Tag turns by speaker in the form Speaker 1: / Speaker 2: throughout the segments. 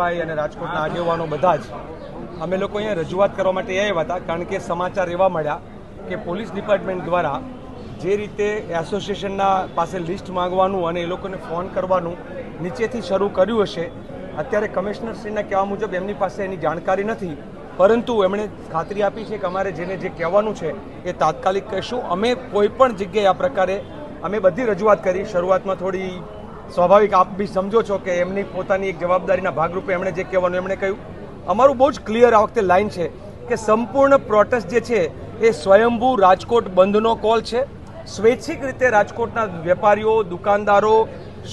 Speaker 1: જિગ્નેશભાઈ અને રાજકોટના આગેવાનો બધા જ અમે લોકો અહીંયા રજૂઆત કરવા માટે આવ્યા હતા, કારણ કે સમાચાર એવા મળ્યા કે પોલીસ ડિપાર્ટમેન્ટ દ્વારા જે રીતે એસોસિએશનના પાસે લિસ્ટ માંગવાનું અને એ લોકોને ફોન કરવાનું નીચેથી શરૂ કર્યું હશે, અત્યારે કમિશનરશ્રીના કહેવા મુજબ એમની પાસે એની જાણકારી નથી, પરંતુ એમણે ખાતરી આપી છે કે અમારે જેને જે કહેવાનું છે એ તાત્કાલિક કહીશું. અમે કોઈ પણ જગ્યાએ આ પ્રકારે અમે બધી રજૂઆત કરી, શરૂઆતમાં થોડી સ્વાભાવિક આપ બી સમજો છો કે એમની પોતાની એક જવાબદારીના ભાગરૂપે એમણે જે કહેવાનું એમણે કહ્યું. અમારું બહુ જ ક્લિયર આ વખતે લાઈન છે કે સંપૂર્ણ પ્રોટેસ્ટ જે છે એ સ્વયંભૂ રાજકોટ બંધનો કોલ છે. સ્વૈચ્છિક રીતે રાજકોટના વેપારીઓ, દુકાનદારો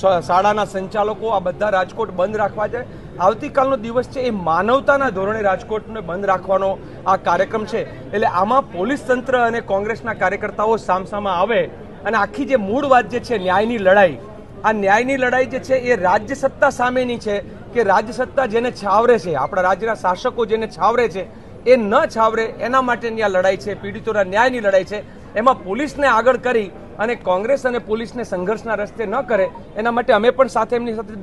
Speaker 1: શાળાના સંચાલકો આ બધા રાજકોટ બંધ રાખવા જાય. આવતીકાલનો દિવસ છે એ માનવતાના ધોરણે રાજકોટને બંધ રાખવાનો આ કાર્યક્રમ છે. એટલે આમાં પોલીસ તંત્ર અને કોંગ્રેસના કાર્યકર્તાઓ સામસામાં આવે અને આખી જે મૂળ વાત જે છે ન્યાયની લડાઈ આ ન્યાયની લડાઈ જે છે એ રાજ્ય સત્તા સામેની છે કે રાજ્ય સત્તા જેને છાવરે છે, આપણા રાજ્યના શાસકો જેને છાવરે છે, એ ન છાવરે, એના માટેની આ લડાઈ છે, પીડિતોના ન્યાયની લડાઈ છે. એમાં પોલીસને આગળ કરી અને કોંગ્રેસ અને પોલીસને સંઘર્ષના રસ્તે ન કરે, એના માટે અમે પણ સાથે એમની સાથે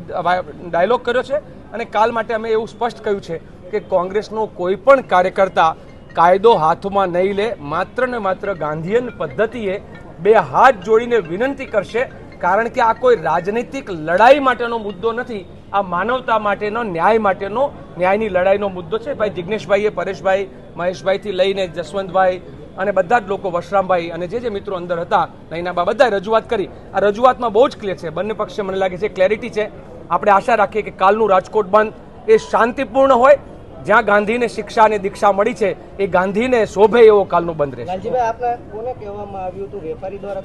Speaker 1: ડાયલોગ કર્યો છે અને કાલ માટે અમે એવું સ્પષ્ટ કહ્યું છે કે કોંગ્રેસનો કોઈ પણ કાર્યકર્તા કાયદો હાથમાં નહીં લે, માત્ર ને માત્ર ગાંધીયન પદ્ધતિએ બે હાથ જોડીને વિનંતી કરશે કારણ કે આ કોઈ રાજનૈતિક લડાઈ માટેનો મુદ્દો નથી, આ માનવતા માટેનો, ન્યાય માટેનો, ન્યાયની લડાઈનો મુદ્દો છે. ભાઈ જિગ્નેશભાઈએ પરેશભાઈ, મહેશભાઈથી લઈને જસવંતભાઈ અને બધા જ લોકો વશરામભાઈ અને જે જે મિત્રો અંદર હતા નૈનાબા બધાએ રજૂઆત કરી. આ રજૂઆતમાં બહુ જ ક્લિયર છે. બંને પક્ષે મને લાગે છે ક્લેરિટી છે. આપણે આશા રાખીએ કે કાલનું રાજકોટ બંધ એ શાંતિપૂર્ણ હોય. જ્યાં ગાંધીને શિક્ષા અને દીક્ષા મળી છે, એ ગાંધીને શોભે એવો કાલનું બંધ રહેશે.
Speaker 2: હતું? વેપારી દ્વારા